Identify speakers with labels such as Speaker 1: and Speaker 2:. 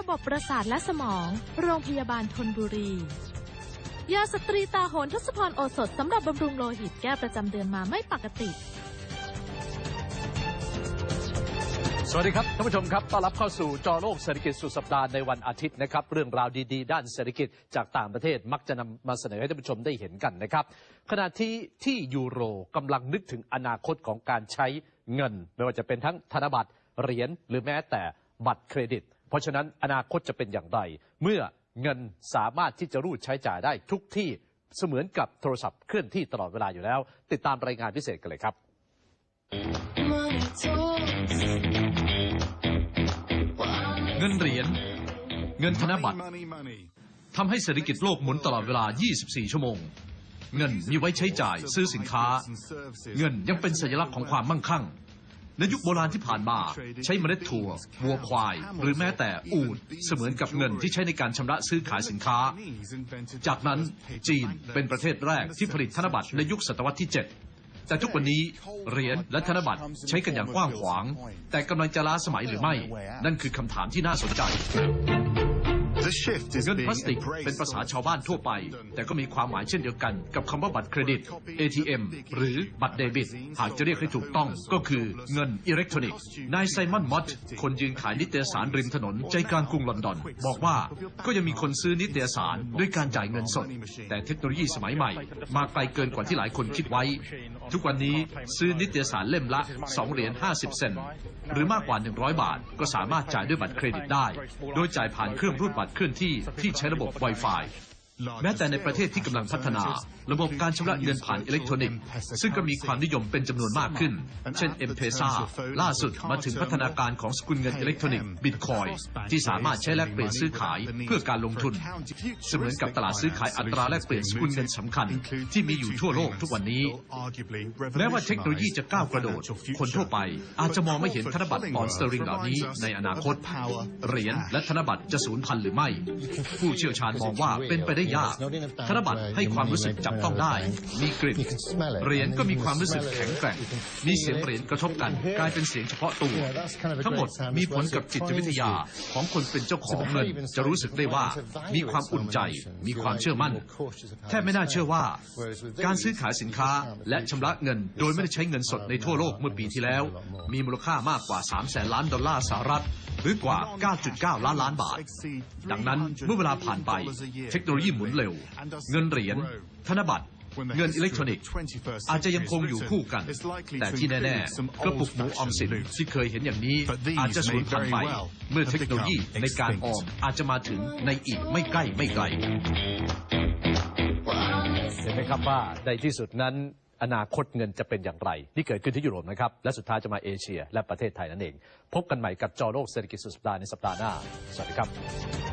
Speaker 1: ระบบประสาทและสมอง โรงพยาบาลทนบุรี ยาสตรีตาโหนทศพรโอสถสำหรับบำรุงโลหิตแก้ประจำเดือนมาไม่ปกติ
Speaker 2: สวัสดีครับท่านผู้ชมครับต้อนรับเข้าสู่จอโลกเศรษฐกิจสุดสัปดาห์ในวันอาทิตย์นะครับ เรื่องราวดีๆ ด้านเศรษฐกิจจากต่างประเทศมักจะนำมาเสนอให้ท่านผู้ชมได้เห็นกันนะครับ ขณะที่ที่ยูโรกำลังนึกถึงอนาคตของการใช้เงิน ไม่ว่าจะเป็นทั้งธนบัตรเหรียญหรือแม้แต่บัตรเครดิต เพราะฉะนั้นอนาคตจะเป็นอย่างไร เมื่อเงินสามารถที่จะรูดใช้จ่ายได้ทุกที่เสมือนกับโทรศัพท์เคลื่อนที่ตลอดเวลาอยู่แล้ว ติดตามรายงานพิเศษกันเลยครับ เงินเหรียญเงินธนบัตรทำให้เศรษฐกิจโลกหมุนตลอดเวลา 24 ชั่วโมง เงินมีไว้ใช้จ่ายซื้อสินค้า เงินยังเป็นสัญลักษณ์ของความมั่งคั่ง ในยุคโบราณที่ผ่านมา ใช้เมล็ดถั่ววัวควาย หรือแม้แต่อูดเสมือนกับเงินที่ใช้ในการชำระซื้อขายสินค้า จากนั้นจีนเป็นประเทศแรกที่ผลิตธนบัตรในยุคศตวรรษที่ 7แต่ทุกวันนี้เหรียญและธนบัตรใช้กันอย่างกว้างขวาง แต่กำลังจะล้าสมัยหรือไม่ นั่นคือคำถามที่น่าสนใจ เงิน
Speaker 3: being
Speaker 2: พลาสติก
Speaker 3: embraced
Speaker 2: เป็นภาษา
Speaker 3: on
Speaker 2: ชาวบ้านทั่วไป แต่ก็มีความหมายเช่นเดียวกันกับคำว่าบัตรเครดิต ATM หรือบัตรเดบิต หากจะเรียกให้ถูกต้องก็คือเงินอิเล็กทรอนิกส์ นายไซมอนมอตคนยืนขายนิตยสารริมถนนใจกลางกรุงลอนดอน บอกว่าก็ยังมีคนซื้อนิตยสารด้วยการจ่ายเงินสด แต่เทคโนโลยีสมัยใหม่ มาไกลเกินกว่าที่หลายคนคิดไว้ ทุกวันนี้ซื้อนิตยสารเล่มละ 2 เหรียญ 50 เซนต์หรือมากกว่า 100 บาท ก็สามารถจ่ายด้วยบัตรเครดิตได้ โดยจ่ายผ่านเครื่องรูดบัตรขึ้นที่ที่ใช้ระบบ Wi-Fi แม้แต่ในประเทศที่กำลังพัฒนา ระบบการชำระเงินผ่านอิเล็กทรอนิกส์ ซึ่งก็มีความนิยมเป็นจำนวนมากขึ้น เช่น M-Pesa ล่าสุดมาถึงพัฒนาการของสกุลเงินอิเล็กทรอนิกส์บิตคอยที่สามารถใช้แลกเปลี่ยนซื้อขายเพื่อการลงทุน เสมือนกับตลาดซื้อขายอัตราแลกเปลี่ยนสกุลเงินสำคัญ ที่มีอยู่ทั่วโลกทุกวันนี้ แม้ว่าเทคโนโลยีจะก้าวกระโดด คนทั่วไปอาจจะมองไม่เห็นธนบัตรปอนด์สเตอริงเหล่านี้ในอนาคตเหรียญและธนบัตรจะสูญพันธุ์หรือไม่ ผู้เชี่ยวชาญมองว่าเป็นไปได้ยาก ธนบัตรให้ความรู้สึกจับต้องได้ มีกลิ่นเหรียญก็มีความรู้สึกแข็งแกร่ง มีเสียงเหรียญกระทบกัน กลายเป็นเสียงเฉพาะตัว ทั้งหมดมีผลกับจิตวิทยาของคนเป็นเจ้าของเงิน จะรู้สึกได้ว่ามีความอุ่นใจ มีความเชื่อมั่น แทบไม่น่าเชื่อว่า การซื้อขายสินค้าและชำระเงิน โดยไม่ได้ใช้เงินสดในทั่วโลกเมื่อปีที่แล้ว มีมูลค่ามากกว่า3แสนล้านดอลลาร์สหรัฐหรือกว่า 9.9 ล้านล้านบาท ดังนั้นเมื่อเวลาผ่านไป เทคโนโลยีหมุนเร็ว เงินเหรียญ ธนบัตรเงินอิเล็กทรอนิกส์อาจจะยังคงอยู่คู่กัน แต่ที่แน่ๆกระปุกหมูออมสินที่เคยเห็นอย่างนี้ อาจจะสูญพันธุ์ไป เมื่อเทคโนโลยีในการออมอาจจะมาถึงในอีกไม่ใกล้ไม่ไกลเห็นไหมครับว่าในที่สุดนั้น อนาคตเงินจะเป็นอย่างไรนี่เกิดขึ้นที่ยุโรปนะครับ และสุดท้ายจะมาเอเชีย และประเทศไทยนั่นเอง พบกันใหม่กับจอโลกเศรษฐกิจสุดสัปดาห์ในสัปดาห์หน้า สวัสดีครับ